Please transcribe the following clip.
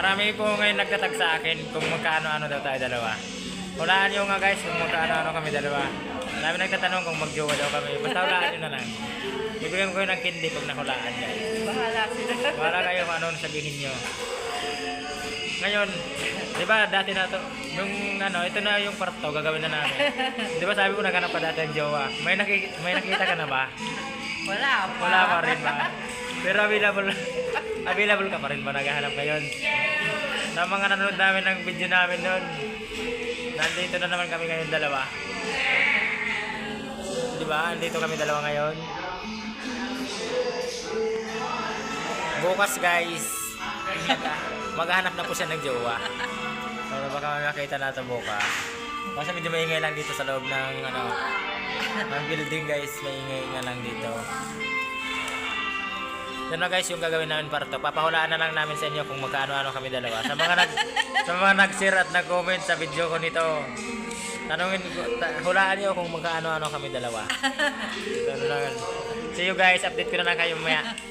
Marami po ngayon nagtatag sa akin kung magkano-ano daw tayo dalawa. Hulaan nyo nga guys kung magkano-ano kami dalawa. Marami nagtatanong kung magjowa daw kami. Basta hulaan nyo na lang. Bibigyan ko kayo ng kindi pag nahulaan guys. Bahala sila. Para kayo kung ano sabihin nyo. Ngayon, di ba dati na to, yung ano, ito na yung part to, gagawin na namin. Di ba sabi ko naghanap pa dati ang jowa? May, naki, may nakita ka na ba? Wala pa. Wala pa rin ba? Pero available, available ka pa rin ba? Naghahanap ngayon? Sa mga nanonood namin ng video namin noon, nandito na naman kami ngayon dalawa. Di ba? Nandito kami dalawa ngayon. Bukas guys, maghahanap na po siya ng jowa. Pero baka makita natin bukas. Kasi medyo maingay lang dito sa loob ng ano, ng building guys, maingay nga lang dito. Yun na guys, yung gagawin namin para to. Papahulaan na lang namin sa inyo kung magkaano-ano kami dalawa. Sa mga nag sa mga nag-share at nag-comment sa video ko nito. Tanungin ta- hulaan niyo kung magkaano-ano kami dalawa. Lang. See you guys, update ko na lang kayo mamaya.